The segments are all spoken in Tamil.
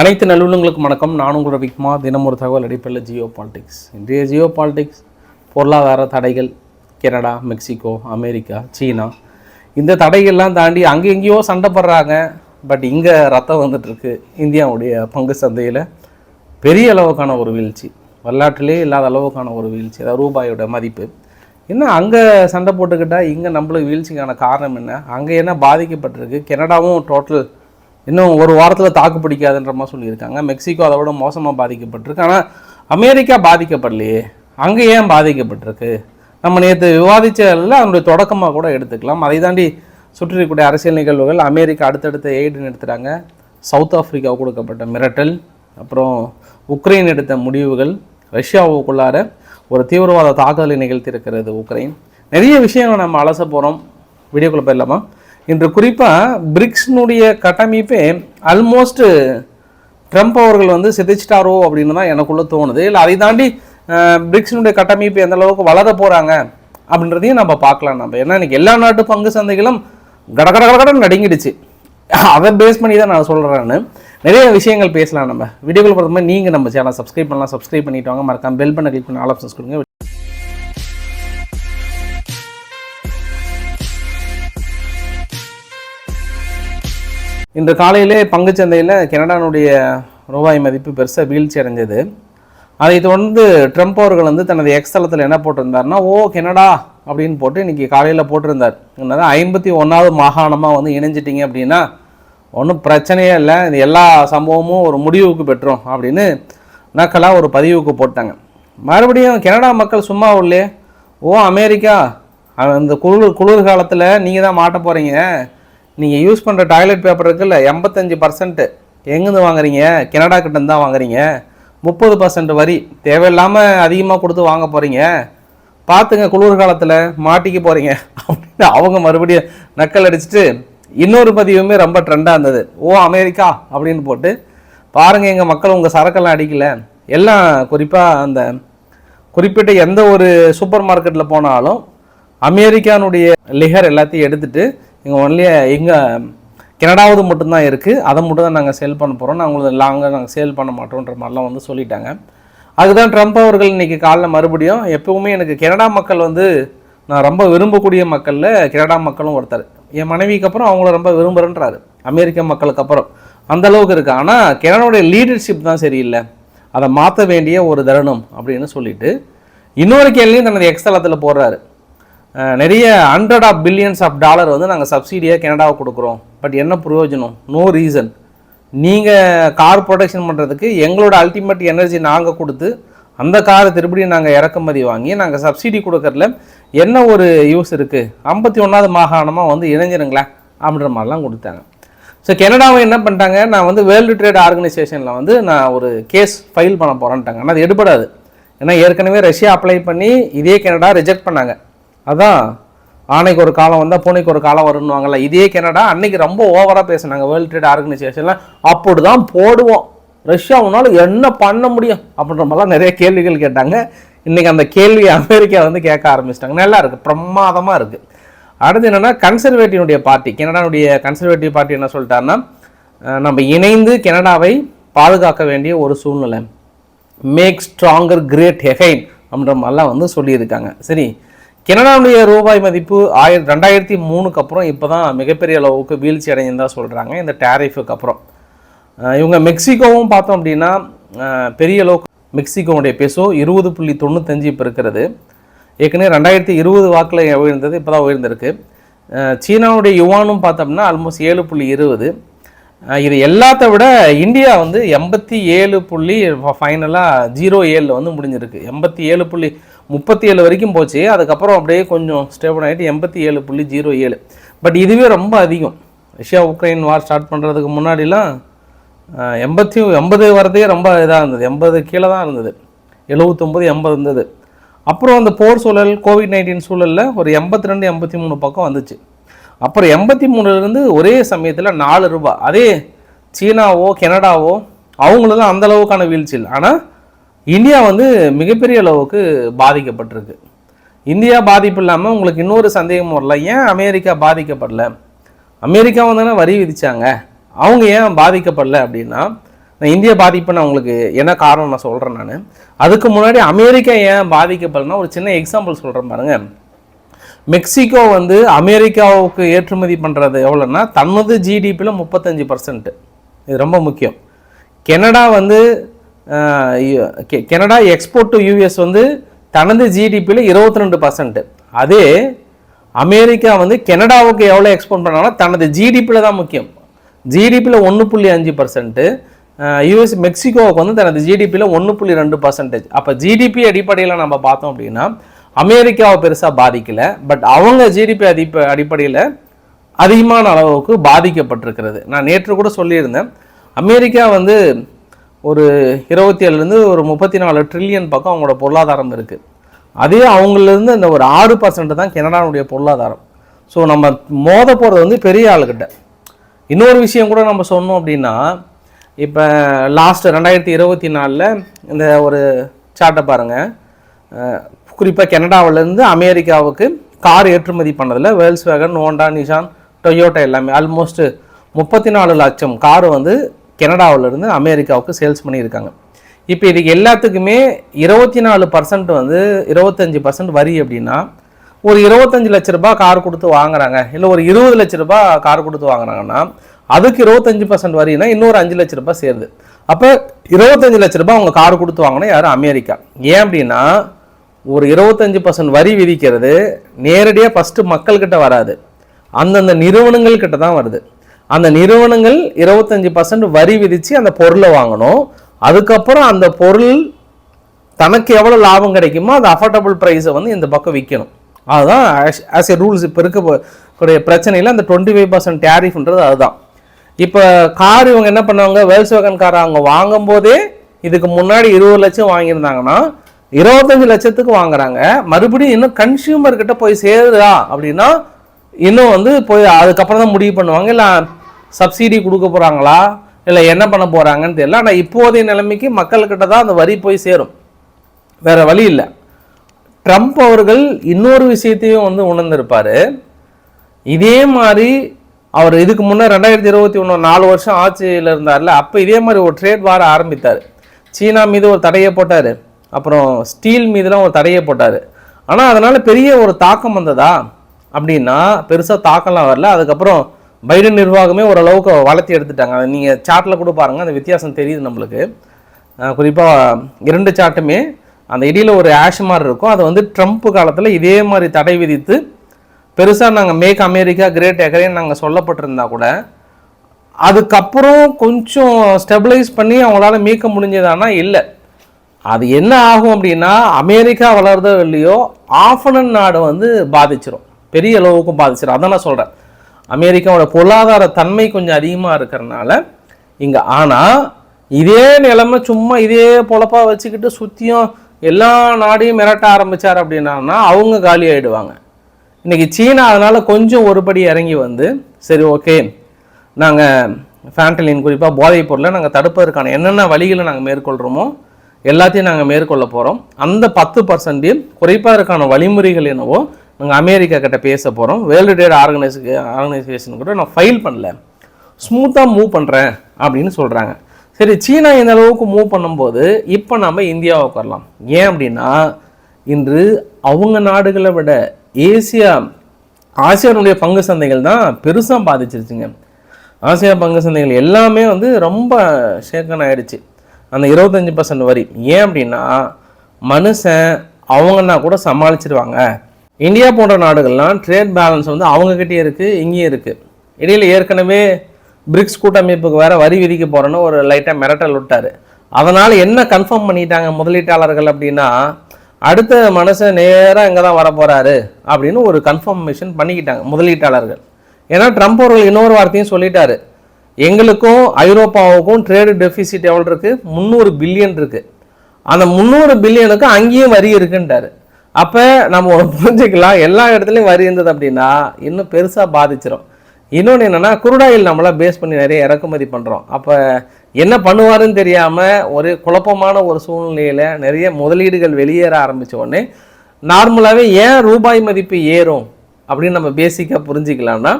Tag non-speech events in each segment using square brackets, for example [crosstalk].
அனைத்து நல்லுள்ளங்களுக்கும் வணக்கம். நான் உங்கள் விக்மா தினம் ஒரு தகவல் அடிப்படையில் ஜியோ பாலிடிக்ஸ். இன்றைய ஜியோ பாலிடிக்ஸ் பொருளாதார தடைகள் கனடா மெக்சிகோ அமெரிக்கா சீனா. இந்த தடைகள்லாம் தாண்டி அங்கே எங்கேயோ சண்டை போடுறாங்க. பட் இங்கே ரத்தம் வந்துட்டுருக்கு. இந்தியாவுடைய பங்கு சந்தையில் பெரிய அளவுக்கான ஒரு வீழ்ச்சி. வரலாற்றிலே இல்லாத அளவுக்கான ஒரு வீழ்ச்சி. அதாவது ரூபாயோட மதிப்பு. என்ன அங்கே சண்டை போட்டுக்கிட்டால் இங்கே நம்மளுக்கு வீழ்ச்சிக்கான காரணம் என்ன? அங்கே என்ன பாதிக்கப்பட்டிருக்கு? கனடாவும் டோட்டல் இன்னும் ஒரு வாரத்தில் தாக்கு பிடிக்காதுன்ற மாதிரி சொல்லியிருக்காங்க. மெக்சிகோ அதை விட மோசமாக பாதிக்கப்பட்டிருக்கு. ஆனால் அமெரிக்கா பாதிக்கப்படலையே. அங்கே ஏன் பாதிக்கப்பட்டிருக்கு? நம்ம நேற்று விவாதித்ததில் அதனுடைய தொடக்கமாக கூட எடுத்துக்கலாம். அதை தாண்டி சுற்றிருக்கக்கூடிய அரசியல் நிகழ்வுகள் அமெரிக்கா அடுத்தடுத்த எய்டு நிறுத்துகிறாங்க சவுத் ஆஃப்ரிக்கா கொடுக்கப்பட்ட மிரட்டல் அப்புறம் உக்ரைன் எடுத்த முடிவுகள் ரஷ்யாவுக்குள்ளார ஒரு தீவிரவாத தாக்குதலை நிகழ்த்தியிருக்கிறது உக்ரைன். நிறைய விஷயங்களை நம்ம அலச போகிறோம் வீடியோக்குள்ளே போயிடலாமா? இன்று குறிப்பாக பிரிக்ஸ்னுடைய கட்டமைப்பே அல்மோஸ்ட்டு ட்ரம்ப் அவர்கள் வந்து சிதைச்சிட்டாரோ அப்படின்னு தான் எனக்குள்ளே தோணுது. இல்லை அதை தாண்டி பிரிக்ஸினுடைய கட்டமைப்பு எந்த அளவுக்கு வளர போகிறாங்க அப்படின்றதையும் நம்ம பார்க்கலாம் நம்ம. ஏன்னா இன்றைக்கி எல்லா நாட்டு பங்கு சந்தைகளும் கட கட கட நடுங்கிடுச்சு. அதை பேஸ் பண்ணி தான் நான் சொல்கிறேன்னு நிறைய விஷயங்கள் பேசலாம் நம்ம. வீடியோக்கள் பொறுத்த மாதிரி நீங்கள் நம்ம சேனல் சப்ஸ்கிரைப் பண்ணலாம். சப்ஸ்கிரைப் பண்ணிட்டு வாங்க. மறக்காம பெல் பண்ண கிளிக் பண்ணி ஆல் ஆப்ஷன்ஸ் கொடுங்க. இன்று காலையிலே பங்குச்சந்தையில் கனடானுடைய ரூபாய் மதிப்பு பெருசாக வீழ்ச்சி அடைஞ்சது. அதை தொடர்ந்து ட்ரம்ப் அவர்கள் வந்து தனது எக்ஸ்தலத்தில் என்ன போட்டிருந்தார்னா ஓ கனடா! அப்படின்னு போட்டு இன்றைக்கி காலையில் போட்டிருந்தார். என்னதான் ஐம்பத்தி ஒன்றாவது மாகாணமாக வந்து இணைஞ்சிட்டிங்க அப்படின்னா ஒன்றும் பிரச்சனையே இல்லை. இது எல்லா சம்பவமும் ஒரு முடிவுக்கு பெற்றோம் அப்படின்னு நக்கலாக ஒரு பதிவுக்கு போட்டாங்க. மறுபடியும் கனடா மக்கள் சும்மா உள்ளே ஓ அமெரிக்கா! அந்த குளிர் குளிர் காலத்தில் நீங்கள் தான் மாட்ட போகிறீங்க நீங்கள் யூஸ் பண்ணுற டாய்லெட் பேப்பர் இருக்குல்ல எண்பத்தஞ்சு பர்சன்ட்டு எங்கேருந்து வாங்குறீங்க? கனடா கிட்டேருந்து தான் வாங்குறீங்க. முப்பது பர்சன்ட் வரி. தேவையில்லாமல் அதிகமாக கொடுத்து வாங்க போகிறீங்க பார்த்துங்க குளிர் காலத்தில் மாட்டிக்க போகிறீங்க [laughs] அப்படின்னு அவங்க மறுபடியும் நக்கல் அடிச்சுட்டு இன்னொரு பதிவுமே ரொம்ப ட்ரெண்டாக இருந்தது. Oh America? அப்படின்னு போட்டு பாருங்கள் எங்கள் மக்கள் உங்கள் சரக்கெல்லாம் அடிக்கலை. எல்லாம் குறிப்பாக அந்த குறிப்பிட்ட எந்த ஒரு சூப்பர் மார்க்கெட்டில் போனாலும் அமெரிக்கானுடைய லிகர் எல்லாத்தையும் எடுத்துகிட்டு இங்கே ஒன்லி இங்கே கனடாவது மட்டும்தான் இருக்குது அதை மட்டும் தான் நாங்கள் சேல் பண்ண போகிறோம் நாங்கள் உங்களுக்கு லாங்காக நாங்கள் சேல் பண்ண மாட்டோன்ற மாதிரிலாம் வந்து சொல்லிட்டாங்க. அதுதான் ட்ரம்ப் அவர்கள் இன்றைக்கி காலைல மறுபடியும் எப்போவுமே எனக்கு கனடா மக்கள் வந்து நான் ரொம்ப விரும்பக்கூடிய மக்களில் கனடா மக்களும் ஒருத்தர். என் மனைவிக்கு அப்புறம் அவங்கள ரொம்ப விரும்புகிறேன்றாரு அமெரிக்க மக்களுக்கு அப்புறம். அந்த அளவுக்கு இருக்குது ஆனால் கனடாவுடைய லீடர்ஷிப் தான் சரியில்லை. அதை மாற்ற வேண்டிய ஒரு தருணம் அப்படின்னு சொல்லிட்டு இன்னொரு கேள்வியும் தனது எக்ஸ்தலத்தில் போடுறாரு. நிறைய hundred of billions of dollar வந்து நாங்கள் சப்சிடியாக கனடாவை கொடுக்குறோம். பட் என்ன பிரயோஜனம்? நோ ரீசன் நீங்கள் கார் ப்ரொடக்ஷன் பண்ணுறதுக்கு எங்களோட அல்டிமேட் எனர்ஜி நாங்கள் கொடுத்து அந்த காரை திருப்படியும் நாங்கள் இறக்குமதி வாங்கி நாங்கள் சப்சிடி கொடுக்கறதுல என்ன ஒரு யூஸ் இருக்குது ஐம்பத்தி ஒன்றாவது மாகாணமாக வந்து இணைஞ்சிருங்களேன் அப்படின்ற மாதிரிலாம் கொடுத்தாங்க. ஸோ கனடாவை என்ன பண்ணிட்டாங்க? நான் வந்து வேர்ல்டு ட்ரேட் ஆர்கனைசேஷனில் வந்து நான் ஒரு கேஸ் ஃபைல் பண்ண போகிறேன்ட்டாங்க ஆனால் அது எடுபடாது. ஏன்னா ஏற்கனவே ரஷ்யா அப்ளை பண்ணி இதே கனடா ரிஜெக்ட் பண்ணாங்க. அதான் ஆணைக்கு ஒரு காலம் வந்தால் பூனைக்கு ஒரு காலம் வரும்னுவாங்கல்ல இதே கனடா அன்னைக்கு ரொம்ப ஓவராக பேசினாங்க வேர்ல்டு ட்ரேட் ஆர்கனைசேஷனில் அப்படி தான் போடுவோம் ரஷ்யாவுனால என்ன பண்ண முடியும்? அப்படின்ற மாதிரிலாம் நிறைய கேள்விகள் கேட்டாங்க. இன்றைக்கி அந்த கேள்வியை அமெரிக்கா வந்து கேட்க ஆரம்பிச்சிட்டாங்க. நல்லா இருக்குது பிரமாதமாக இருக்குது அடுத்து என்னென்னா கன்சர்வேட்டிவனுடைய பார்ட்டி கனடாவுடைய கன்சர்வேட்டிவ் பார்ட்டி என்ன சொல்லிட்டாருன்னா நம்ம இணைந்து கனடாவை பாதுகாக்க வேண்டிய ஒரு சூழ்நிலை. மேக் ஸ்ட்ராங்கர் கிரேட் ஹெகைன் அப்படின்ற மாதிரிலாம் வந்து சொல்லியிருக்காங்க. சரி கனடாவுடைய ரூபாய் மதிப்பு ஆயிர ரெண்டாயிரத்தி மூணுக்கு அப்புறம் இப்போ தான் மிகப்பெரிய அளவுக்கு வீழ்ச்சி அடைஞ்சுன்னு தான் சொல்கிறாங்க இந்த டேரிஃபுக்கு அப்புறம். இவங்க மெக்சிகோவும் பார்த்தோம் அப்படின்னா பெரிய அளவுக்கு மெக்சிகோவுடைய பெசோ இருபது புள்ளி தொண்ணூத்தஞ்சு இப்போ இருக்கிறது. ஏற்கனவே ரெண்டாயிரத்தி இருபது வாக்கில் உயர்ந்தது இப்போ தான் உயர்ந்திருக்கு சீனாவுடைய யுவானும் பார்த்தோம்னா ஆல்மோஸ்ட் ஏழு புள்ளி இருபது. இது எல்லாத்த விட இந்தியா வந்து எண்பத்தி ஏழு புள்ளி ஃபைனலாக ஜீரோ ஏழில் வந்து முடிஞ்சிருக்கு. எண்பத்தி ஏழு புள்ளி முப்பத்தி ஏழு வரைக்கும் போச்சு. அதுக்கப்புறம் அப்படியே கொஞ்சம் ஸ்டேபிள் ஆகிட்டு எண்பத்தி ஏழு புள்ளி ஜீரோ ஏழு. பட் இதுவே ரொம்ப அதிகம். ரஷ்யா உக்ரைன் வார் ஸ்டார்ட் பண்ணுறதுக்கு முன்னாடிலாம் எண்பத்தி எண்பது வரதே ரொம்ப இதாக இருந்தது. எண்பது கீழே தான் இருந்தது. எழுபத்தொம்பது எண்பது இருந்தது. அப்புறம் அந்த போர் சூழல் கோவிட் நைன்டீன் சூழலில் ஒரு எண்பத்தி ரெண்டு எண்பத்தி மூணு பக்கம் வந்துச்சு. அப்புறம் எண்பத்தி மூணுலேருந்து ஒரே சமயத்தில் நாலு ரூபாய். அதே சீனாவோ கெனடாவோ அவங்களெல்லாம் அந்த அளவுக்கான வீழ்ச்சி இல்லை ஆனால் இந்தியா வந்து மிகப்பெரிய அளவுக்கு பாதிக்கப்பட்டிருக்கு. இந்தியா பாதிப்பு இல்லாமல் உங்களுக்கு இன்னொரு சந்தேகம் வரல. ஏன் அமெரிக்கா பாதிக்கப்படல? அமெரிக்கா வந்து தானே வரி விதித்தாங்க அவங்க ஏன் பாதிக்கப்படல அப்படின்னா நான் இந்திய பாதிப்பு நான் உங்களுக்கு என்ன காரணம் நான் சொல்கிறேன் நான். அதுக்கு முன்னாடி அமெரிக்கா ஏன் பாதிக்கப்படலன்னா ஒரு சின்ன எக்ஸாம்பிள் சொல்கிறேன் பாருங்க. மெக்சிகோ வந்து அமெரிக்காவுக்கு ஏற்றுமதி பண்ணுறது எவ்வளோன்னா தனது ஜிடிபியில் முப்பத்தஞ்சு பர்சன்ட்டு இது ரொம்ப முக்கியம். கெனடா வந்து கெனடா எக்ஸ்போர்ட் டு யூஎஸ் வந்து தனது ஜிடிபியில் இருபத்தி ரெண்டு பர்சன்ட் அதே அமெரிக்கா வந்து கெனடாவுக்கு எவ்வளோ எக்ஸ்போர்ட் பண்ணாலும் தனது ஜிடிபியில் தான் முக்கியம். ஜிடிபியில் ஒன்று புள்ளி அஞ்சு பர்சன்ட்டு யூஎஸ் மெக்சிகோவுக்கு வந்து தனது ஜிடிபியில் ஒன்று புள்ளி ரெண்டு பர்சன்டேஜ் அப்போ ஜிடிபி அடிப்படையில் நம்ம பார்த்தோம் அப்படின்னா அமெரிக்காவை பெருசாக பாதிக்கலை பட் அவங்க ஜிடிபி அடிப்ப அடிப்படையில் அதிகமான அளவுக்கு பாதிக்கப்பட்டிருக்கிறது. நான் நேற்று கூட சொல்லியிருந்தேன். அமெரிக்கா வந்து ஒரு இருபத்தி ஏழுலேருந்து ஒரு முப்பத்தி நாலு ட்ரில்லியன் பக்கம் அவங்களோட பொருளாதாரம் இருக்குது அதே அவங்களிருந்து இந்த ஒரு ஆறு பர்சன்ட் தான் கனடாவுடைய பொருளாதாரம். ஸோ நம்ம மோத போகிறது வந்து பெரிய ஆளுகிட்ட. இன்னொரு விஷயம் கூட நம்ம சொன்னோம் அப்படின்னா இப்போ லாஸ்ட் ரெண்டாயிரத்தி இருபத்தி நாலில் இந்த ஒரு சார்ட்டை பாருங்கள் குறிப்பாக கனடாவிலேருந்து அமெரிக்காவுக்கு கார் ஏற்றுமதி பண்ணதில் Volkswagen Honda Nissan Toyota எல்லாமே ஆல்மோஸ்ட் முப்பத்தி நாலு லட்சம் கார் வந்து கனடாவிலேருந்து அமெரிக்காவுக்கு சேல்ஸ் பண்ணியிருக்காங்க. இப்போ இதுக்கு எல்லாத்துக்குமே இருபத்தி நாலு பர்சன்ட் வந்து இருபத்தஞ்சி பர்சன்ட் வரி அப்படின்னா ஒரு இருபத்தஞ்சு லட்ச ரூபாய் கார் கொடுத்து வாங்குறாங்க. இல்லை ஒரு இருபது லட்ச ரூபாய் கார் கொடுத்து வாங்குறாங்கன்னா அதுக்கு இருபத்தஞ்சி பர்சன்ட் வரினா இன்னொரு அஞ்சு லட்ச ரூபாய் சேருது. அப்போ இருபத்தஞ்சு லட்ச ரூபாய் அவங்க கார் கொடுத்து வாங்கினா யாரும் அமெரிக்கா. ஏன் அப்படின்னா ஒரு இருபத்தஞ்சி பர்சன்ட் வரி விதிக்கிறது நேரடியாக ஃபஸ்ட்டு மக்கள்கிட்ட வராது. அந்தந்த நிறுவனங்கள்கிட்ட தான் வருது. அந்த நிறுவனங்கள் இருபத்தஞ்சி பர்சன்ட் வரி விதித்து அந்த பொருளை வாங்கணும். அதுக்கப்புறம் அந்த பொருள் தனக்கு எவ்வளோ லாபம் கிடைக்குமோ அந்த அஃபோர்டபுள் ப்ரைஸை வந்து இந்த பக்கம் விற்கணும் அதுதான் ஆஸ் எ ரூல்ஸ் இப்போ இருக்கக்கூடிய பிரச்சனையில் அந்த டுவெண்ட்டி ஃபைவ் பர்சன்ட் டேரிஃப்ன்றது அதுதான். இப்போ கார் இவங்க என்ன பண்ணுவாங்க? வேல்ஸ் வேகன் கார் அவங்க வாங்கும்போதே இதுக்கு முன்னாடி இருபது லட்சம் வாங்கியிருந்தாங்கன்னா இருபத்தஞ்சு லட்சத்துக்கு வாங்குறாங்க. மறுபடியும் இன்னும் கன்சியூமர்கிட்ட போய் சேருதா அப்படின்னா இன்னும் வந்து போய் அதுக்கப்புறம் தான் முடிவு பண்ணுவாங்க. இல்லை சப்சிடி கொடுக்க போகிறாங்களா இல்லை என்ன பண்ண போகிறாங்கன்னு தெரியல. ஆனால் இப்போதைய நிலைமைக்கு மக்கள்கிட்ட தான் அந்த வரி போய் சேரும். வேறு வழி இல்லை. ட்ரம்ப் அவர்கள் இன்னொரு விஷயத்தையும் வந்து உணர்ந்திருப்பார். இதே மாதிரி அவர் இதுக்கு முன்னே ரெண்டாயிரத்தி இருபத்தி ஒன்று நாலு வருஷம் ஆட்சியில் இருந்தார்ல அப்போ இதே மாதிரி ஒரு ட்ரேட் வார ஆரம்பித்தார். சீனா மீது ஒரு தடையை போட்டார். அப்புறம் ஸ்டீல் மீதுலாம் ஒரு தடையை போட்டார். ஆனால் அதனால் பெரிய ஒரு தாக்கம் வந்ததா? அப்படின்னா பெருசாக தாக்கம்லாம் வரல. அதுக்கப்புறம் பைடன் நிர்வாகமே ஓரளவுக்கு வளர்த்தி எடுத்துட்டாங்க. அதை நீங்கள் சார்ட்டில் கூட பாருங்கள் அந்த வித்தியாசம் தெரியுது நம்மளுக்கு. குறிப்பாக இரண்டு சார்ட்டுமே அந்த இடையில் ஒரு ஆஷ் மாதிரி இருக்கும். அதை வந்து ட்ரம்ப் காலத்தில் இதே மாதிரி தடை விதித்து பெருசாக நாங்கள் மேக் அமெரிக்கா கிரேட் எகரேன்னு நாங்கள் சொல்லப்பட்டிருந்தா கூட அதுக்கப்புறம் கொஞ்சம் ஸ்டெபிளைஸ் பண்ணி அவங்களால மீட்க முடிஞ்சதானா? இல்லை. அது என்ன ஆகும் அப்படின்னா அமெரிக்கா வளருதோ இல்லையோ ஆஃபனன் நாடு வந்து பாதிச்சிடும் பெரிய அளவுக்கும் பாதிச்சிடும் அதான் நான் சொல்கிறேன் அமெரிக்காவோட பொருளாதார தன்மை கொஞ்சம் அதிகமாக இருக்கிறனால இங்கே ஆனால் இதே நிலைமை சும்மா இதே பொழப்பாக வச்சுக்கிட்டு சுற்றியும் எல்லா நாடையும் மிரட்ட ஆரம்பிச்சார் அப்படின்னா அவங்க காலி ஆகிடுவாங்க இன்னைக்கு சீனா அதனால் கொஞ்சம் ஒருபடி இறங்கி வந்து சரி ஓகே நாங்கள் ஃபேண்டலின் குறிப்பாக போதைப் பொருளை நாங்கள் தடுப்பதற்கான என்னென்ன வழிகளை நாங்கள் மேற்கொள்கிறோமோ எல்லாத்தையும் நாங்கள் மேற்கொள்ள போகிறோம் அந்த பத்து பர்சன்டையும் குறைப்பதற்கான வழிமுறைகள் என்னவோ நாங்கள் அமெரிக்கா கிட்ட பேச போகிறோம் வேர்ல்டு ட்ரேட் ஆர்கனைஸ் ஆர்கனைசேஷன் கூட நான் ஃபைல் பண்ணல. ஸ்மூத்தாக மூவ் பண்ணுறேன் அப்படின்னு சொல்கிறாங்க சரி சீனா இந்த அளவுக்கு மூவ் பண்ணும்போது இப்போ நம்ம இந்தியாவுக்கு வரலாம் ஏன் அப்படின்னா இன்று அவங்க நாடுகளை விட ஏசியா ஆசியானுடைய பங்கு சந்தைகள் தான் பெருசாக பாதிச்சிருச்சுங்க. ஆசியா பங்கு சந்தைகள் எல்லாமே வந்து ரொம்ப ஷேக்கன் ஆயிடுச்சு. அந்த இருபத்தஞ்சி பர்சன்ட் வரி. ஏன் அப்படின்னா மனுஷன் அவங்கன்னா கூட சமாளிச்சிருவாங்க. இந்தியா போன்ற நாடுகள்லாம் ட்ரேட் பேலன்ஸ் வந்து அவங்கக்கிட்டே இருக்குது இங்கேயும் இருக்குது இடையில் ஏற்கனவே பிரிக்ஸ் கூட்டமைப்புக்கு வேறு வரி விதிக்க போகிறேன்னு ஒரு லைட்டாக மிரட்டல் விட்டார். அதனால் என்ன கன்ஃபார்ம் பண்ணிட்டாங்க முதலீட்டாளர்கள் அப்படின்னா அடுத்த மனுஷன் நேராக இங்கே தான் வரப்போகிறாரு அப்படின்னு ஒரு கன்ஃபர்மேஷன் பண்ணிக்கிட்டாங்க முதலீட்டாளர்கள். ஏன்னா ட்ரம்ப் அவர்கள் இன்னொரு வார்த்தையும் சொல்லிட்டாரு. எங்களுக்கும் ஐரோப்பாவுக்கும் ட்ரேடு டெஃபிசிட் எவ்வளோ இருக்குது முந்நூறு பில்லியன் இருக்குது அந்த முந்நூறு பில்லியனுக்கு அங்கேயும் வரி இருக்குன்ட்டாரு அப்போ நம்ம ஒன்று புரிஞ்சுக்கலாம். எல்லா இடத்துலையும் வரி இருந்தது அப்படின்னா இன்னும் பெருசாக பாதிச்சிரும். இன்னொன்று என்னென்னா குருடாயில் நம்மளாம் பேஸ் பண்ணி நிறைய இறக்குமதி பண்ணுறோம் அப்போ என்ன பண்ணுவாருன்னு தெரியாமல் ஒரு குழப்பமான ஒரு சூழ்நிலையில் நிறைய முதலீடுகள் வெளியேற ஆரம்பித்த உடனே நார்மலாகவே ஏன் ரூபாய் மதிப்பு ஏறும் அப்படின்னு நம்ம பேசிக்காக புரிஞ்சுக்கலாம்னா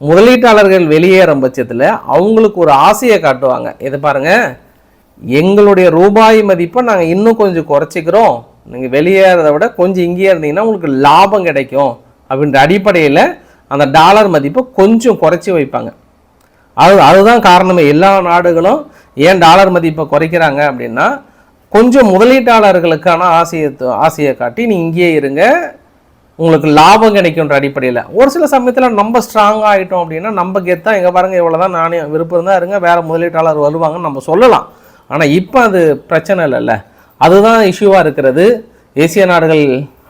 முதலீட்டாளர்கள் வெளியேறும் பட்சத்தில் அவங்களுக்கு ஒரு ஆசையை காட்டுவாங்க. இதை பாருங்கள் எங்களுடைய ரூபாய் மதிப்பை நாங்கள் இன்னும் கொஞ்சம் குறைச்சிக்கிறோம். நீங்கள் வெளியேறதை விட கொஞ்சம் இங்கேயே இருந்தீங்கன்னா உங்களுக்கு லாபம் கிடைக்கும் அப்படின்ற அடிப்படையில் அந்த டாலர் மதிப்பை கொஞ்சம் குறைச்சி வைப்பாங்க. அது அதுதான் காரணமே. எல்லா நாடுகளும் ஏன் டாலர் மதிப்பை குறைக்கிறாங்க அப்படின்னா கொஞ்சம் முதலீட்டாளர்களுக்கான ஆசையை ஆசையை காட்டி நீ இங்கேயே இருங்க உங்களுக்கு லாபம் கிடைக்குன்ற அடிப்படையில். ஒரு சில சமயத்தில் நம்ம ஸ்ட்ராங்காக ஆகிட்டோம் அப்படின்னா நம்ம கெத்தா எங்கே பாருங்க இவ்வளோ தான் நானே விருப்பம் தான் இருங்க வேறு முதலீட்டாளர் வருவாங்கன்னு நம்ம சொல்லலாம். ஆனால் இப்போ அது பிரச்சனை இல்லைல்ல. அதுதான் இஷ்யூவாக இருக்கிறது. ஏசிய நாடுகள்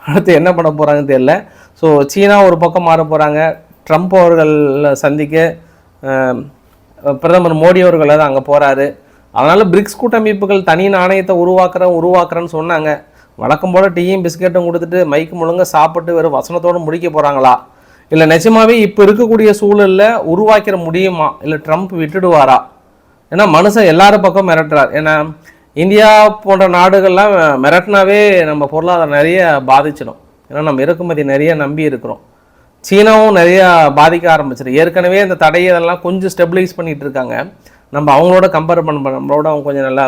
அடுத்து என்ன பண்ண போகிறாங்கன்னு தெரியல. ஸோ சீனா ஒரு பக்கம் மாற போகிறாங்க ட்ரம்ப் அவர்கள் சந்திக்க பிரதமர் மோடி அவர்கள் தான் அங்கே போகிறாரு அதனால் பிரிக்ஸ் கூட்டமைப்புகள் தனி நாணயத்தை உருவாக்குறேன் உருவாக்குறேன்னு சொன்னாங்க. வழக்கம் போல் டீயும் பிஸ்கெட்டும் கொடுத்துட்டு மைக்கு முழுங்க சாப்பிட்டு வெறும் வசனத்தோடு முடிக்க போகிறாங்களா இல்லை நிஜமாவே இப்போ இருக்கக்கூடிய சூழலில் உருவாக்கிற முடியுமா? இல்லை ட்ரம்ப் விட்டுடுவாரா? ஏன்னா மனுஷன் எல்லாரும் பக்கம் மிரட்டுறார். ஏன்னா இந்தியா போன்ற நாடுகள்லாம் மிரட்டினாவே நம்ம பொருளாதாரம் நிறைய பாதிச்சிடும். ஏன்னா நம்ம இறக்குமதி நிறைய நம்பி இருக்கிறோம். சீனாவும் நிறையா பாதிக்க ஆரம்பிச்சிடும் ஏற்கனவே இந்த தடையை கொஞ்சம் ஸ்டெபிளைஸ் பண்ணிகிட்டு இருக்காங்க. நம்ம அவங்களோட கம்பேர் பண்ண நம்மளோட அவங்க கொஞ்சம் நல்லா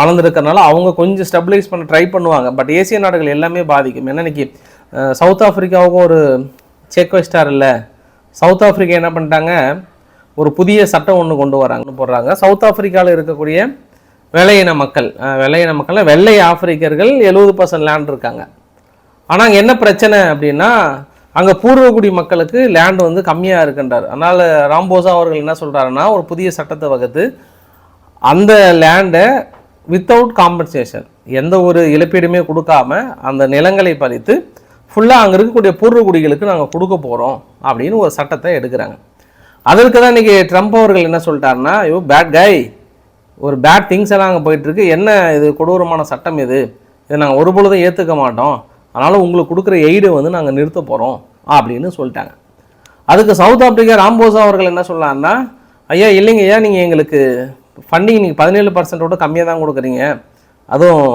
வளர்ந்துருக்கறனால அவங்க கொஞ்சம் ஸ்டெபிளைஸ் பண்ண ட்ரை பண்ணுவாங்க. பட் ஏசிய நாடுகள் எல்லாமே பாதிக்கும். ஏன்னா இன்றைக்கி சவுத் ஆஃப்ரிக்காவுக்கும் ஒரு செக் வச்சிட்டார் இல்லை? சவுத் ஆஃப்ரிக்கா என்ன பண்ணிட்டாங்க? ஒரு புதிய சட்டம் ஒன்று கொண்டு வராங்கன்னு போடுறாங்க. சவுத் ஆஃப்ரிக்காவில் இருக்கக்கூடிய வெள்ளையின மக்கள் வெள்ளையின மக்கள்லாம் வெள்ளை ஆப்பிரிக்கர்கள் எழுபது பர்சன்ட் லேண்ட் இருக்காங்க. ஆனால் அங்கே என்ன பிரச்சனை அப்படின்னா அங்கே பூர்வகுடி மக்களுக்கு லேண்டு வந்து கம்மியாக இருக்குன்றார். அதனால் ராம்போசா அவர்கள் என்ன சொல்கிறாருன்னா ஒரு புதிய சட்டத்தை வகுத்து அந்த லேண்டை வித்தவுட் காம்பன்சேஷன் எந்த ஒரு இழப்பீடுமே கொடுக்காம அந்த நிலங்களை பறித்து ஃபுல்லாக அங்கே இருக்கக்கூடிய பூர்வகுடிகளுக்கு நாங்கள் கொடுக்க போகிறோம் அப்படின்னு ஒரு சட்டத்தை எடுக்கிறாங்க. அதற்கு தான் இன்றைக்கி ட்ரம்ப் அவர்கள் என்ன சொல்லிட்டாருன்னா ஐயோ பேட் கை ஒரு பேட் திங்ஸ் எல்லாம் அங்கே போயிட்டுருக்கு. என்ன இது கொடூரமான சட்டம் இது? இதை நாங்கள் ஒரு பொழுதும் ஏற்றுக்க மாட்டோம். அதனால் உங்களுக்கு கொடுக்குற எய்டை வந்து நாங்கள் நிறுத்த போகிறோம் அப்படின்னு சொல்லிட்டாங்க. அதுக்கு சவுத் ஆப்பிரிக்கா ராம்போசா அவர்கள் என்ன சொல்லலான்னா ஐயா இல்லைங்க ஐயா நீங்கள் எங்களுக்கு ஃபண்டிங் நீங்கள் பதினேழு பர்சன்ட்டோட கம்மியாக தான் கொடுக்குறீங்க. அதுவும்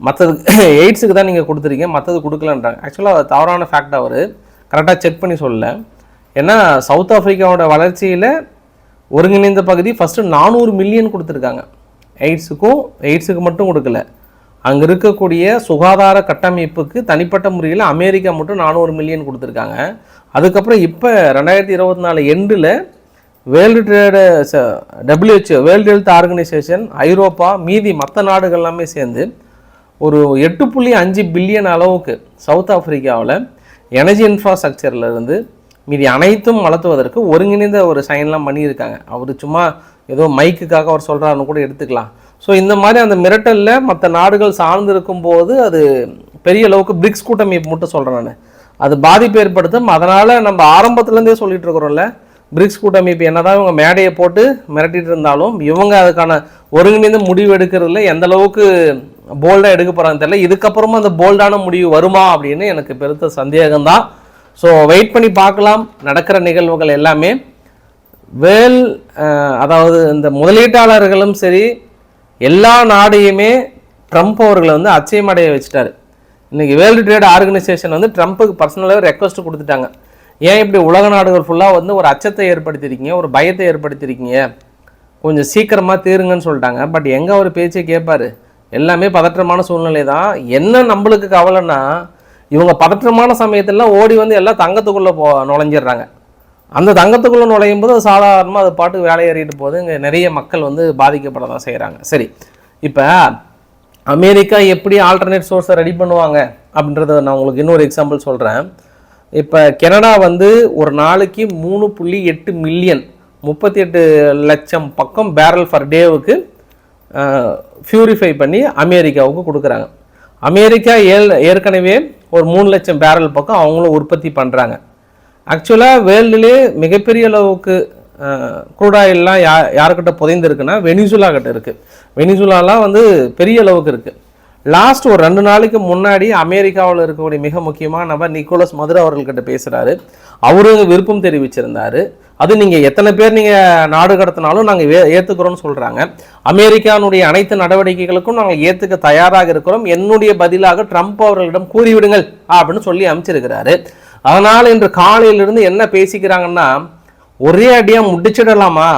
மற்றதுக்கு [coughs] எய்ட்ஸுக்கு தான் நீங்கள் கொடுத்துருக்கீங்க. மற்றது கொடுக்கலன்றாங்க. ஆக்சுவலாக அது தவறான ஃபேக்ட் அவர். கரெக்டாக செக் பண்ணி சொல்லலை. ஏன்னா சவுத் ஆஃப்ரிக்காவோட வளர்ச்சியில் ஒருங்கிணைந்த பகுதி ஃபஸ்ட்டு நானூறு மில்லியன் கொடுத்துருக்காங்க. எய்ட்ஸுக்கும் எய்ட்ஸுக்கு மட்டும் கொடுக்கல. அங்கே இருக்கக்கூடிய சுகாதார கட்டமைப்புக்கு தனிப்பட்ட முறையில் அமெரிக்கா மட்டும் நானூறு மில்லியன் கொடுத்துருக்காங்க. அதுக்கப்புறம் இப்போ ரெண்டாயிரத்தி இருபத்தி நாலு எண்டில் world trade WHO world health organization ஐரோப்பா மீதி மற்ற நாடுகள் எல்லாமே சேர்ந்து ஒரு எட்டு புள்ளி அஞ்சு பில்லியன் அளவுக்கு சவுத் ஆஃப்ரிக்காவில் எனர்ஜி இன்ஃப்ராஸ்ட்ரக்சரில் இருந்து மீதி அனைத்தும் வளர்த்துவதற்கு ஒருங்கிணைந்த ஒரு சைன்லாம் பண்ணியிருக்காங்க. அவர் சும்மா ஏதோ மைக்குக்காக அவர் சொல்கிறாருன்னு கூட எடுத்துக்கலாம். ஸோ இந்த மாதிரி அந்த மிரட்டலில் மற்ற நாடுகள் சார்ந்து இருக்கும்போது அது பெரிய அளவுக்கு பிரிக்ஸ் கூட்டமைப்பு மட்டும் சொல்கிறேன் நான். அது பாதிப்பு ஏற்படுத்தும். அதனால் நம்ம ஆரம்பத்துலேருந்தே சொல்லிகிட்டு இருக்கிறோம்ல பிரிக்ஸ் கூட்டமைப்பு என்னதான் இவங்க மேடையை போட்டு மிரட்டிட்டு இருந்தாலும் இவங்க அதுக்கான ஒருங்கிணைந்த முடிவு எடுக்கிறதுல எந்த அளவுக்கு போல்டாக எடுக்க போகிறாங்கன்னு தெரியல. இதுக்கப்புறமா அந்த போல்டான முடிவு வருமா அப்படின்னு எனக்கு பெருத்த சந்தேகம்தான். ஸோ வெயிட் பண்ணி பார்க்கலாம். நடக்கிற நிகழ்வுகள் எல்லாமே. வேல் அதாவது இந்த முதலீட்டாளர்களும் சரி எல்லா நாடையுமே ட்ரம்ப் அவர்களை வந்து அச்சயமடைய வச்சுட்டார். இன்றைக்கி வேர்ல்டு ட்ரேட் ஆர்கனைசேஷன் வந்து ட்ரம்ப்புக்கு பர்சனலாக ரெக்வஸ்ட் கொடுத்துட்டாங்க. ஏன் இப்படி உலக நாடுகள் ஃபுல்லாக வந்து ஒரு அச்சத்தை ஏற்படுத்தியிருக்கீங்க ஒரு பயத்தை ஏற்படுத்தியிருக்கீங்க கொஞ்சம் சீக்கிரமாக தீருங்கன்னு சொல்லிட்டாங்க. பட் எங்கே அவர் பேச்சை கேட்பார்? எல்லாமே பதற்றமான சூழ்நிலை தான் என்ன நம்மளுக்கு கவலைன்னா இவங்க பதற்றமான சமயத்தில் ஓடி வந்து எல்லாம் தங்கத்துக்குள்ளே போ நுழைஞ்சிடுறாங்க. அந்த தங்கத்துக்குள்ளே நுழையும் போது அது சாதாரணமாக அது பாட்டு வேலையேறிட்டு போது இங்கே நிறைய மக்கள் வந்து பாதிக்கப்பட தான் செய்கிறாங்க சரி இப்போ அமெரிக்கா எப்படி ஆல்டர்னேட் சோர்ஸை ரெடி பண்ணுவாங்க அப்படின்றத நான் உங்களுக்கு இன்னொரு எக்ஸாம்பிள் சொல்கிறேன் இப்போ கனடா வந்து ஒரு நாளைக்கு மூணு புள்ளி எட்டு மில்லியன் முப்பத்தி எட்டு லட்சம் பக்கம் பேரல் ஃபர் டேவுக்கு ஃபியூரிஃபை பண்ணி அமெரிக்காவுக்கு கொடுக்குறாங்க. அமெரிக்கா ஏல் ஏற்கனவே ஒரு மூணு லட்சம் பேரல் பக்கம் அவங்களும் உற்பத்தி பண்ணுறாங்க ஆக்சுவலாக வேர்ல்டுலே மிகப்பெரிய அளவுக்கு க்ரூட் ஆயில்லாம் யா யாருக்கிட்ட புதைந்திருக்குன்னா வெனிசுலா கிட்ட இருக்குது வெனிசுலாலாம் வந்து பெரிய அளவுக்கு இருக்குது லாஸ்ட் ஒரு ரெண்டு நாளைக்கு முன்னாடி அமெரிக்காவில் இருக்கக்கூடிய மிக முக்கியமான நபர் நிக்கோலஸ் மதுரை அவர்கள்கிட்ட பேசுகிறாரு அவரும் விருப்பம் தெரிவிச்சிருந்தாரு. அது நீங்கள் எத்தனை பேர் நீங்கள் நாடு கடத்தினாலும் நாங்கள் ஏற்றுக்கிறோம்னு சொல்கிறாங்க அமெரிக்கானுடைய அனைத்து நடவடிக்கைகளுக்கும் நாங்கள் ஏற்றுக்க தயாராக இருக்கிறோம். என்னுடைய பதிலாக ட்ரம்ப் அவர்களிடம் கூறிவிடுங்கள் அப்படின்னு சொல்லி அமைச்சிருக்கிறாரு. அதனால் இன்று காலையிலிருந்து என்ன பேசிக்கிறாங்கன்னா ஒரே அடியாக முடிச்சிடலாமா?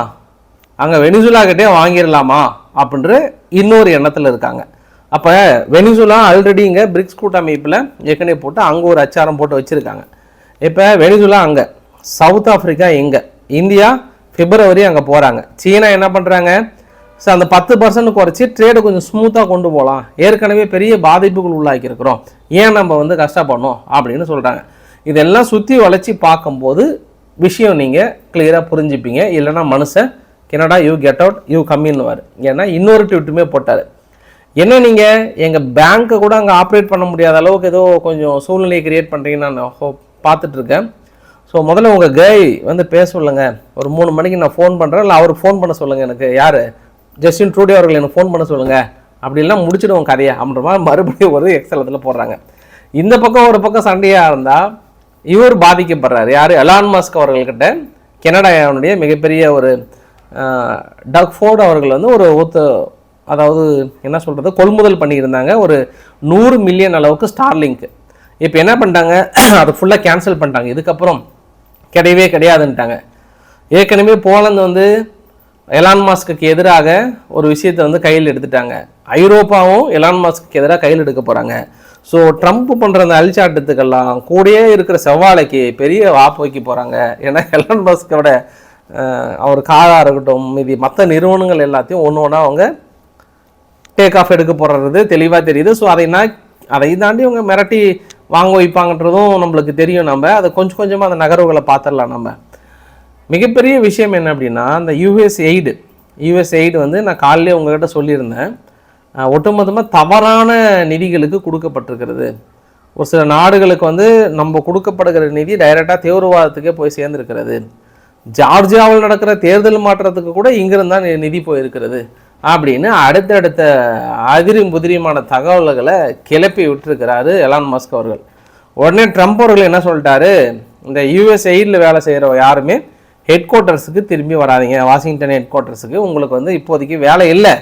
அங்கே வெனிசுலாகிட்டே வாங்கிடலாமா? அப்படின்ற இன்னொரு எண்ணத்தில் இருக்காங்க. அப்போ வெனிசுலா ஆல்ரெடி இங்கே பிரிக்ஸ் கூட்டமைப்பில் ஏற்கனவே போட்டு அங்கே ஒரு அச்சாரம் போட்டு வச்சுருக்காங்க. இப்போ வெனிசுலா அங்கே சவுத் ஆஃப்ரிக்கா எங்கே? இந்தியா பிப்ரவரி அங்கே போகிறாங்க சீனா என்ன பண்ணுறாங்க ஸோ அந்த பத்து பர்சன்ட் குறைச்சி ட்ரேடை கொஞ்சம் ஸ்மூத்தாக கொண்டு போகலாம் ஏற்கனவே பெரிய பாதிப்புகள் உள்ளாக்கியிருக்கிறோம். ஏன் நம்ம வந்து கஷ்டப்படணும் அப்படின்னு சொல்கிறாங்க இதெல்லாம் சுற்றி வளைச்சி பார்க்கும்போது விஷயம் நீங்கள் கிளியராக புரிஞ்சுப்பீங்க. இல்லைன்னா மனுஷன் Canada you get out you கம்மின்னுவார் ஏன்னா இன்னொரு ட்விட்டுமே போட்டார். என்ன நீங்கள் எங்கள் பேங்க்கை கூட அங்கே ஆப்ரேட் பண்ண முடியாத அளவுக்கு ஏதோ கொஞ்சம் சூழ்நிலையை கிரியேட் பண்ணுறீங்கன்னு நான் ஹோ பார்த்துட்ருக்கேன் ஸோ முதல்ல உங்கள் கை வந்து பேச சொல்லுங்க. ஒரு மூணு மணிக்கு நான் ஃபோன் பண்ணுறேன் இல்லை அவர் ஃபோன் பண்ண சொல்லுங்கள் எனக்கு. யார்? ஜஸ்டின் ட்ரூடே அவர்கள் எனக்கு ஃபோன் பண்ண சொல்லுங்கள் அப்படிலாம் முடிச்சிடுவோம் கதையை. அப்படின்ற மாதிரி மறுபடியும் ஒரு எக்ஸலத்தில் போடுறாங்க. இந்த பக்கம் ஒரு பக்கம் சண்டையாக இருந்தால் இவர் பாதிக்கப்படுறார். யார்? Elon Musk அவர்கள்கிட்ட. கனடாவுடைய மிகப்பெரிய ஒரு டக் ஃபோர்டு அவர்கள் வந்து ஒரு ஒத்து அதாவது என்ன சொல்கிறது கொள்முதல் பண்ணியிருந்தாங்க. ஒரு நூறு மில்லியன் அளவுக்கு ஸ்டார்லிங்க்கு இப்போ என்ன பண்ணிட்டாங்க? அதை ஃபுல்லாக கேன்சல் பண்ணிட்டாங்க. இதுக்கப்புறம் கிடையவே கிடையாதுன்ட்டாங்க. ஏற்கனவே போலந்து வந்து எலான் மாஸ்க்கு எதிராக ஒரு விஷயத்தை வந்து கையில் எடுத்துட்டாங்க. ஐரோப்பாவும் எலான் மாஸ்க்கு எதிராக கையில் எடுக்க போகிறாங்க ஸோ ட்ரம்ப் பண்ணுற அந்த அழிச்சாட்டத்துக்கெல்லாம் கூடயே இருக்கிற செவ்வாழைக்கு பெரிய வாப்பு வைக்க போகிறாங்க ஏன்னா எலான் மாஸ்கோட அவர் காராக இருக்கட்டும் மீதி மற்ற நிறுவனங்கள் எல்லாத்தையும் ஒன்று ஒன்றா அவங்க டேக் ஆஃப் எடுக்க போகிறது தெளிவாக தெரியுது. ஸோ அதை நான் அதை தாண்டி அவங்க மிரட்டி வாங்க வைப்பாங்கன்றதும் நம்மளுக்கு தெரியும் நம்ம. அதை கொஞ்சம் கொஞ்சமாக அந்த நகர்வுகளை பார்த்துடலாம் நம்ம. மிகப்பெரிய விஷயம் என்ன அப்படின்னா அந்த யூஎஸ் எய்டு யூஎஸ் எய்டு வந்து நான் காலையிலே உங்கள்கிட்ட சொல்லியிருந்தேன். ஒட்டுமொத்தமாக தவறான நிதிகளுக்கு கொடுக்கப்பட்டிருக்கிறது. ஒரு சில நாடுகளுக்கு வந்து நம்ம கொடுக்கப்படுகிற நிதி டைரெக்டாக தீவிரவாதத்துக்கே போய் சேர்ந்துருக்கிறது. ஜார்ஜியாவில் நடக்கிற தேர்தல் மாற்றத்துக்கு கூட இங்கிருந்து தான் நிதி போயிருக்கிறது. அப்படின்னு அடுத்தடுத்த அதிரும் புதிரியுமான தகவல்களை கிளப்பி விட்டுருக்கிறாரு எலான் மஸ்க் அவர்கள். உடனே ட்ரம்ப் அவர்கள் என்ன சொல்லிட்டாரு? இந்த யூஎஸ் எய்டில் வேலை செய்கிற யாருமே ஹெட் குவார்ட்டர்ஸுக்கு திரும்பி வராதீங்க. வாஷிங்டன் ஹெட் குவார்ட்டர்ஸுக்கு உங்களுக்கு வந்து இப்போதைக்கு வேலை இல்லை.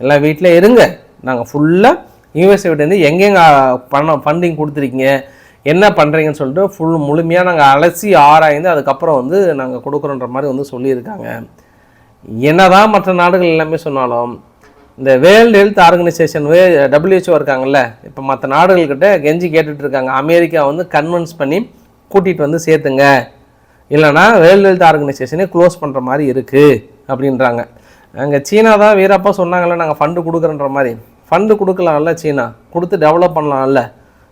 எல்லாம் வீட்டில் இருங்க. நாங்கள் ஃபுல்லாக யூஎஸ்ஏவிட்டேருந்து எங்கெங்கே பணம் ஃபண்டிங் கொடுத்துருக்கீங்க? என்ன பண்ணுறீங்கன்னு சொல்லிட்டு ஃபுல் முழுமையாக நாங்கள் அலசி ஆராய்ந்து அதுக்கப்புறம் வந்து நாங்கள் கொடுக்குறோன்ற மாதிரி வந்து சொல்லியிருக்காங்க. என்னதான் மற்ற நாடுகள் எல்லாமே சொன்னாலும் இந்த வேர்ல்டு ஹெல்த் ஆர்கனைசேஷன் வே டபிள்யூஹெச்ஓ இருக்காங்கல்ல இப்போ மற்ற நாடுகள்கிட்ட கெஞ்சி கேட்டுட்ருக்காங்க அமெரிக்கா வந்து கன்வின்ஸ் பண்ணி கூட்டிகிட்டு வந்து சேர்த்துங்க. இல்லைனா வேர்ல்டு ஹெல்த் ஆர்கனைசேஷனே க்ளோஸ் பண்ணுற மாதிரி இருக்குது அப்படின்றாங்க. அங்கே சீனா தான் வீரப்பா சொன்னாங்கல்ல நாங்கள் ஃபண்டு கொடுக்குறன்ற மாதிரி. ஃபண்டு கொடுக்கலாம்ல சீனா? கொடுத்து டெவலப் பண்ணலாம்ல.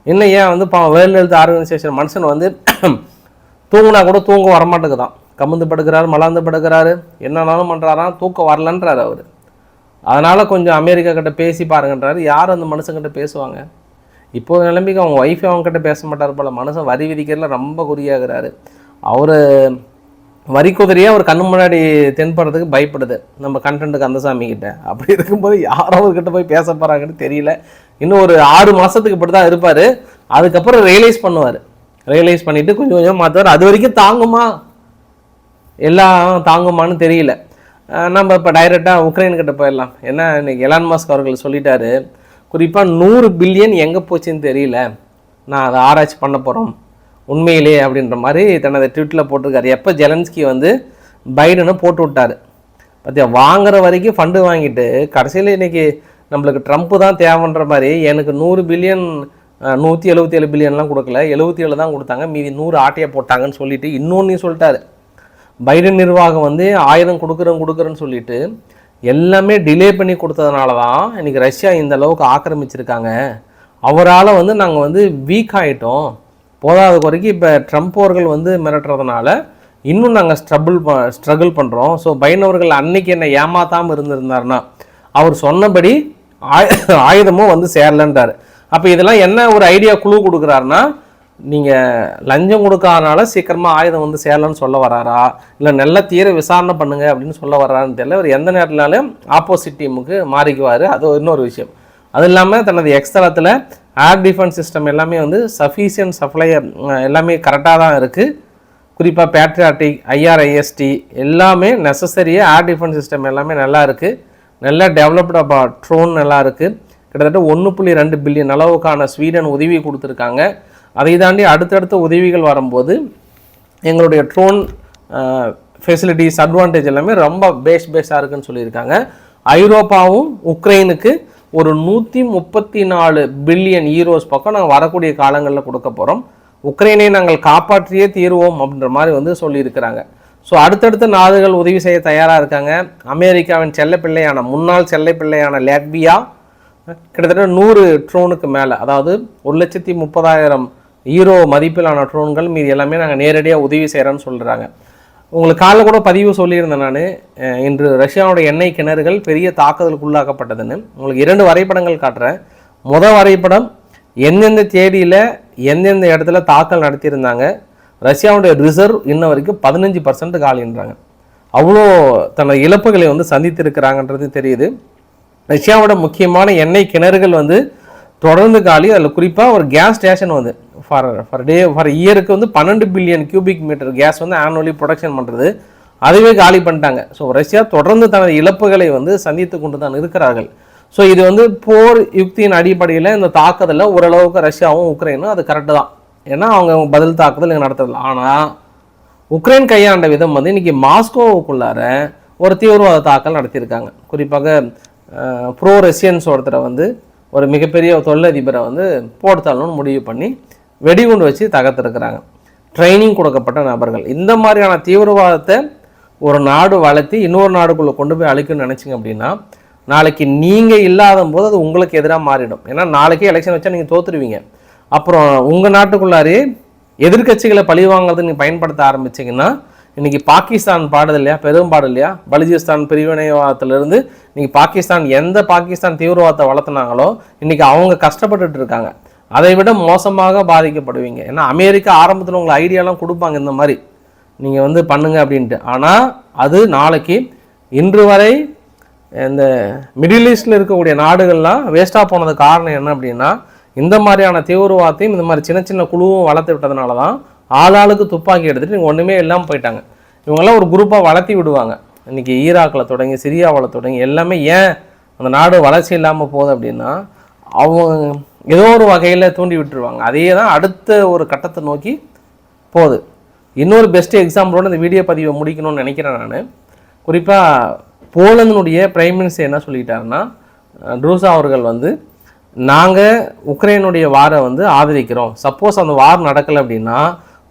இன்னும் ஏன் வந்து இப்போ வேர்ல்டு ஹெல்த் ஆர்கனைசேஷன் மனுஷன் வந்து தூங்குனா கூட தூங்க வரமாட்டேங்குதான். கமுந்து படுக்கிறாரு மலாந்து படுக்கிறாரு என்னன்னாலும் பண்ணுறாராம் தூக்கம் வரலன்றார் அவர். அதனால் கொஞ்சம் அமெரிக்கா கிட்ட பேசி பாருங்கன்றாரு. யார் அந்த மனுஷங்கிட்ட பேசுவாங்க? இப்போது நிலைமைக்கு அவங்க ஒய்ஃபே அவங்ககிட்ட பேச மாட்டார் போல். மனுஷன் வரி விதிக்கிறதுல ரொம்ப குறியாகிறாரு. அவர் வரி குதிரையே அவர் கண்ணு முன்னாடி தென்படுறதுக்கு பயப்படுது. நம்ம கண்டென்ட் கந்தசாமி கிட்ட. அப்படி இருக்கும்போது யார் அவர்கிட்ட போய் பேச போகிறாங்கன்னு தெரியல. இன்னும் ஒரு ஆறு மாதத்துக்கு இப்படி தான் இருப்பார். அதுக்கப்புறம் ரியலைஸ் பண்ணுவார். ரியலைஸ் பண்ணிவிட்டு கொஞ்சம் கொஞ்சம் மாற்றுவார் அது வரைக்கும் தாங்குமா? எல்லாம் தாங்குமான்னு தெரியல. நம்ம இப்போ டைரெக்டாக உக்ரைன் கிட்ட போயிடலாம். ஏன்னா இன்றைக்கி எலான் மாஸ்க் அவர்கள் சொல்லிட்டாரு குறிப்பாக நூறு பில்லியன் எங்கே போச்சுன்னு தெரியல. நான் அதை ஆராய்ச்சி பண்ண போகிறோம் உண்மையிலே அப்படின்ற மாதிரி தனது ட்விட்டில் போட்டிருக்காரு. எப்போ ஜெலன்ஸ்கி வந்து பைடனை போட்டு விட்டார்? பார்த்தியா வாங்குற வரைக்கும் ஃபண்டு வாங்கிட்டு கடைசியில் இன்னைக்கு நம்மளுக்கு ட்ரம்ப்பு தான் தேவைன்ற மாதிரி எனக்கு நூறு பில்லியன் நூற்றி எழுபத்தி ஏழு பில்லியன்லாம் கொடுக்கல. எழுபத்தி ஏழு தான் கொடுத்தாங்க. மீதி நூறு ஆட்டையை போட்டாங்கன்னு சொல்லிட்டு இன்னொன்றையும் சொல்லிட்டாரு. பைடன் நிர்வாகம் வந்து ஆயுதம் கொடுக்குறேன் கொடுக்குறேன்னு சொல்லிட்டு எல்லாமே டிலே பண்ணி கொடுத்ததுனால தான் இன்றைக்கி ரஷ்யா இந்த அளவுக்கு ஆக்கிரமிச்சிருக்காங்க. அவரால் வந்து நாங்கள் வந்து வீக் ஆகிட்டோம் போதாத குறைக்கு இப்போ ட்ரம்ப் அவர்கள் வந்து மிரட்டுறதுனால இன்னும் நாங்கள் ஸ்ட்ரபிள் ப ஸ்ட்ரகிள் பண்ணுறோம் ஸோ பைடன் அவர்கள் அன்னைக்கு என்னை ஏமாத்தாமல் இருந்திருந்தார்னா அவர் சொன்னபடி ஆயுதமும் வந்து சேரலன்றார். அப்போ இதெல்லாம் என்ன ஒரு ஐடியா குழு கொடுக்குறாருன்னா நீங்கள் லஞ்சம் கொடுக்காதனால சீக்கிரமாக ஆயுதம் வந்து சேரலன்னு சொல்ல வராரா? இல்லை நல்ல தீர விசாரணை பண்ணுங்க அப்படின்னு சொல்ல வர்றாருன்னு தெரியல. அவர் எந்த நேரத்தினாலும் ஆப்போசிட் டீமுக்கு மாறிக்குவார். அது இன்னொரு விஷயம். அது இல்லாமல் தனது எக்ஸ்தலத்தில் ஏர் டிஃபென்ஸ் சிஸ்டம் எல்லாமே வந்து சஃபிஷியன்ட் சப்ளை எல்லாமே கரெக்டாக தான் இருக்குது குறிப்பாக பேட்ரியாட்டிக் ஐஆர்ஐஎஸ்டி எல்லாமே நெசசரியாக ஏர் டிஃபென்ஸ் சிஸ்டம் எல்லாமே நல்லா இருக்குது நல்லா டெவலப்டு ட்ரோன் நல்லா இருக்குது கிட்டத்தட்ட ஒன்று புள்ளி ரெண்டு பில்லியன் அளவுக்கான ஸ்வீடன் உதவி கொடுத்துருக்காங்க. அதை தாண்டி அடுத்தடுத்த உதவிகள் வரும்போது எங்களுடைய ட்ரோன் ஃபெசிலிட்டிஸ் அட்வான்டேஜ் எல்லாமே ரொம்ப பேஸ் பேஸாக இருக்குன்னு சொல்லியிருக்காங்க. ஐரோப்பாவும் உக்ரைனுக்கு ஒரு நூற்றி முப்பத்தி நாலு பில்லியன் ஈரோஸ் பக்கம் நாங்கள் வரக்கூடிய காலங்களில் கொடுக்க போகிறோம் உக்ரைனை நாங்கள் காப்பாற்றியே தீருவோம் அப்படின்ற மாதிரி வந்து சொல்லியிருக்கிறாங்க. ஸோ அடுத்தடுத்த நாடுகள் உதவி செய்ய தயாராக இருக்காங்க. அமெரிக்காவின் செல்லப்பிள்ளையான முன்னாள் செல்லப்பிள்ளையான லேட்வியா கிட்டத்தட்ட நூறு ட்ரோனுக்கு மேலே அதாவது ஒரு லட்சத்தி முப்பதாயிரம் ஈரோ மதிப்பிலான ட்ரோன்கள் மீது எல்லாமே நாங்கள் நேரடியாக உதவி செய்கிறோன்னு சொல்கிறாங்க உங்களுக்கு காலைல கூட பதிவு சொல்லியிருந்தேன் நான். இன்று ரஷ்யாவுடைய எண்ணெய் கிணறுகள் பெரிய தாக்குதலுக்கு உள்ளாக்கப்பட்டதுன்னு. உங்களுக்கு இரண்டு வரைபடங்கள் காட்டுறேன். முத வரைபடம் எந்தெந்த தேதியில் எந்தெந்த இடத்துல தாக்கல் நடத்தியிருந்தாங்க. ரஷ்யாவுடைய ரிசர்வ் இன்ன வரைக்கும் பதினஞ்சு பர்சன்ட் காலின்றாங்க. அவ்வளோ தனது இழப்புகளை வந்து சந்தித்திருக்கிறாங்கன்றது தெரியுது. ரஷ்யாவோட முக்கியமான எண்ணெய் கிணறுகள் வந்து தொடர்ந்து காலி. அதில் குறிப்பாக ஒரு கேஸ் ஸ்டேஷன் வந்து ஃபார் ஃபார் டே ஃபார் இயருக்கு வந்து பன்னெண்டு பில்லியன் கியூபிக் மீட்டர் கேஸ் வந்து ஆனுவலி ப்ரொடக்ஷன் பண்ணுறது அதுவே காலி பண்ணிட்டாங்க. ஸோ ரஷ்யா தொடர்ந்து தனது இழப்புகளை வந்து சந்தித்து கொண்டு தான் இருக்கிறார்கள். ஸோ இது வந்து போர் யுக்தியின் அடிப்படையில் இந்த தாக்குதலில் ஓரளவுக்கு ரஷ்யாவும் உக்ரைனும் அது கரெக்டு தான். ஏன்னா அவங்க பதில் தாக்குதல் இங்கே நடத்துறது ஆனால் உக்ரைன் கையாண்ட விதம் வந்து இன்றைக்கி மாஸ்கோவுக்குள்ளார ஒரு தீவிரவாத தாக்கல் நடத்தியிருக்காங்க. குறிப்பாக ப்ரோ ரஷ்யன்ஸ் ஒருத்தரை வந்து ஒரு மிகப்பெரிய தொழிலதிபரை வந்து போடுத்தாளணும்னு முடிவு பண்ணி வெடிகுண்டு வச்சு தகர்த்துருக்குறாங்க. ட்ரைனிங் கொடுக்கப்பட்ட நபர்கள். இந்த மாதிரியான தீவிரவாதத்தை ஒரு நாடு வளர்த்தி இன்னொரு நாடுக்குள்ளே கொண்டு போய் அழிக்கணும்னு நினச்சிங்க அப்படின்னா நாளைக்கு நீங்கள் இல்லாத போது அது உங்களுக்கு எதிராக மாறிடும். ஏன்னா நாளைக்கே எலெக்ஷன் வச்சா நீங்கள் தோற்றுருவீங்க அப்புறம் உங்கள் நாட்டுக்குள்ளாரே எதிர்க்கட்சிகளை பழிவாங்கிறது நீங்கள் பயன்படுத்த ஆரம்பிச்சிங்கன்னா இன்றைக்கி பாகிஸ்தான் பாடுது இல்லையா? பெரும் பாடு இல்லையா? பலுஜிஸ்தான் பிரிவினைவாதத்திலிருந்து இன்றைக்கி பாகிஸ்தான் எந்த பாகிஸ்தான் தீவிரவாதத்தை வளர்த்துனாங்களோ இன்றைக்கி அவங்க கஷ்டப்பட்டுட்டு இருக்காங்க. அதை விட மோசமாக பாதிக்கப்படுவீங்க. ஏன்னா அமெரிக்கா ஆரம்பத்தில் உங்களை ஐடியாலாம் கொடுப்பாங்க இந்த மாதிரி. நீங்கள் வந்து பண்ணுங்க அப்படின்ட்டு. ஆனால் அது நாளைக்கு இன்று வரை இந்த மிடில் ஈஸ்டில் இருக்கக்கூடிய நாடுகள்லாம் வேஸ்ட்டாக போனது காரணம் என்ன அப்படின்னா இந்த மாதிரியான தீவிரவாதத்தையும் இந்த மாதிரி சின்ன சின்ன குழுவும் வளர்த்து விட்டதுனால தான் ஆளாளுக்கு துப்பாக்கி எடுத்துகிட்டு நீங்கள் ஒன்றுமே இல்லாமல் போயிட்டாங்க. இவங்கெல்லாம் ஒரு குரூப்பாக வளர்த்தி விடுவாங்க. இன்றைக்கி ஈராக்கில் தொடங்கி சிரியாவில் தொடங்கி எல்லாமே ஏன் அந்த நாடு வளர்ச்சி இல்லாமல் போகுது அப்படின்னா அவங்க ஏதோ ஒரு வகையில் தூண்டி விட்டுருவாங்க. அதையே தான் அடுத்த ஒரு கட்டத்தை நோக்கி போகுது. இன்னொரு பெஸ்ட்டு எக்ஸாம்பிளோட இந்த வீடியோ பதிவை முடிக்கணும்னு நினைக்கிறேன் நான். குறிப்பாக போலந்தினுடைய பிரைம் மினிஸ்டர் என்ன சொல்லிட்டாருன்னா ட்ரூசா அவர்கள் வந்து நாங்கள் உக்ரைனுடைய வாரை வந்து ஆதரிக்கிறோம். சப்போஸ் அந்த வார் நடக்கலை அப்படின்னா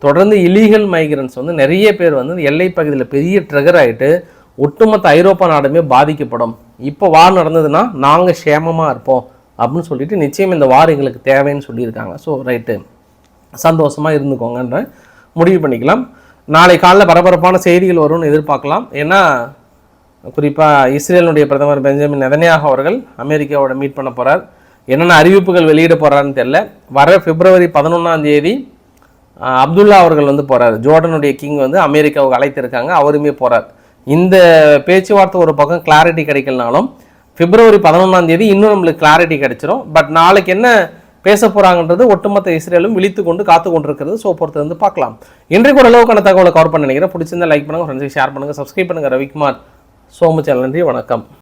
தொடர்ந்து இலீகல் மைக்ரன்ஸ் வந்து நிறைய பேர் வந்து எல்லை பகுதியில் பெரிய ட்ரிகர் ஆகிட்டு ஒட்டுமொத்த ஐரோப்பா நாடுமே பாதிக்கப்படும். இப்போ வார் நடந்ததுன்னா நாங்கள் சேமமாக இருப்போம். அப்படின்னு சொல்லிட்டு நிச்சயம் இந்த வார் எங்களுக்கு தேவைன்னு சொல்லியிருக்காங்க. ஸோ ரைட்டு சந்தோஷமாக இருந்துக்கோங்கன்ற முடிவு பண்ணிக்கலாம். நாளை காலைல பரபரப்பான செய்திகள் வரும்னு எதிர்பார்க்கலாம். ஏன்னா குறிப்பாக இஸ்ரேலுடைய பிரதமர் பெஞ்சமின் நெதன்யாக அவர்கள் அமெரிக்காவோட மீட் பண்ண போகிறார் என்னென்ன அறிவிப்புகள் வெளியிட போகிறாருன்னு தெரில வர பிப்ரவரி பதினொன்றாம் தேதி அப்துல்லா அவர்கள் வந்து போகிறார் ஜோர்டனுடைய கிங் வந்து அமெரிக்காவுக்கு அழைத்திருக்காங்க. அவருமே போகிறார் இந்த பேச்சுவார்த்தை ஒரு பக்கம் கிளாரிட்டி கிடைக்கலனாலும் பிப்ரவரி பதினொன்றாம் தேதி இன்னும் நம்மளுக்கு கிளாரிட்டி கிடைச்சிரும். பட் நாளைக்கு என்ன பேச போகிறாங்கன்றது ஒட்டுமொத்த இஸ்ரேலும் விழித்து கொண்டு காத்து கொண்டிருக்கிறது. ஸோ பொறுத்து வந்து பார்க்கலாம். இன்றைக்கு ஒரு அளவுக்கான தகவலை கவர் பண்ண நினைக்கிறேன். பிடிச்சிருந்தா லைக் பண்ணுங்கள் ஃப்ரெண்ட்ஸுக்கு ஷேர் பண்ணுங்கள் சப்ஸ்கிரைப் பண்ணுங்கள் ரவிக்குமார் சோமு சேனல் நன்றி வணக்கம்.